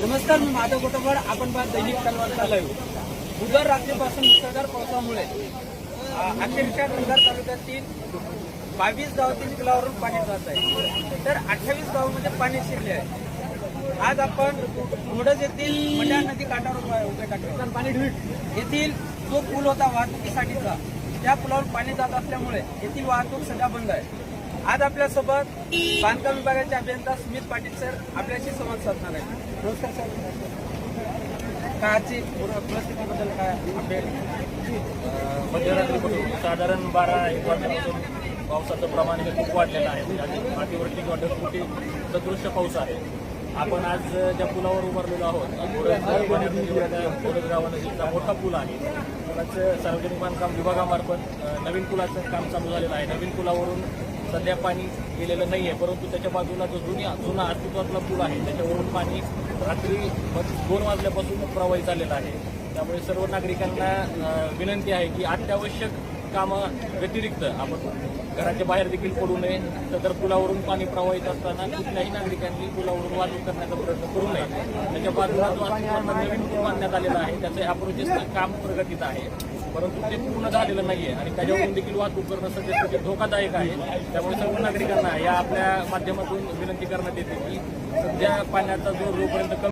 नमस्कार मी माधव गोटोबड. आपण पाहत दैनिक तलवार लाईव्ह बुधवार रात्रीपासून मुसळधार पावसामुळे अखेरच्या कंधार तालुक्यातील बावीस गावातील पुलावरून पाणी जात आहे. तर अठ्ठावीस गावामध्ये पाणी शिरले आहे. आज आपण घोडज येथील मंड्या नदी काठावर उभा- टाकले. पाणी येथील जो पूल होता वाहतुकीसाठीचा त्या पुलावर पाणी जात असल्यामुळे येथील वाहतूक सध्या बंद आहे. आज आपल्यासोबत बांधकाम विभागाचे अभियंता सुमित पाटील सर आपल्याशी संवाद साधणार आहे नमस्कार सर काळाची परिस्थितीबद्दल काय अपडेट मध्यरात्रीपासून साधारण बारा एक वाजल्यापासून पावसाचं प्रमाण हे खूप वाढलेलं आहे. आणि अतिवृष्टी किंवा ढगफुटी सदृश्य पाऊस आहे. आपण आज ज्या पुलावर उभारलेलो आहोत गावानजीकचा मोठा पूल आहे. पुलाचं सार्वजनिक बांधकाम विभागामार्फत नवीन पुलाचं काम चालू झालेलं आहे. नवीन पुलावरून सध्या पाणी गेलेलं नाही आहे परंतु त्याच्या बाजूला जो जुनी जुना अस्तित्वातला पूल आहे त्याच्यावरून पाणी रात्री दोन वाजल्यापासून प्रवाहित झालेलं आहे. त्यामुळे सर्व नागरिकांना विनंती आहे की अत्यावश्यक कामं व्यतिरिक्त आपण घराच्या बाहेर देखील पडू नये. तर पुलावरून पाणी प्रवाहित असताना कुठल्याही नागरिकांनी पुलावरून वाहतूक करण्याचा प्रयत्न करू नये. त्याच्या बाजूला जो अस्तित्वातला नवीन पूल बांधण्यात आलेला आहे त्याचे अप्रोचेस काम प्रगतीत आहे. परंतु ते पूर्ण झालेलं नाहीये आणि त्याच्यावरून देखील वाहतूक करणं सध्या धोकादायक आहे. त्यामुळे सर्व नागरिकांना या आपल्या माध्यमातून विनंती करण्यात येते की सध्या पाण्याचा जोर जोपर्यंत कमी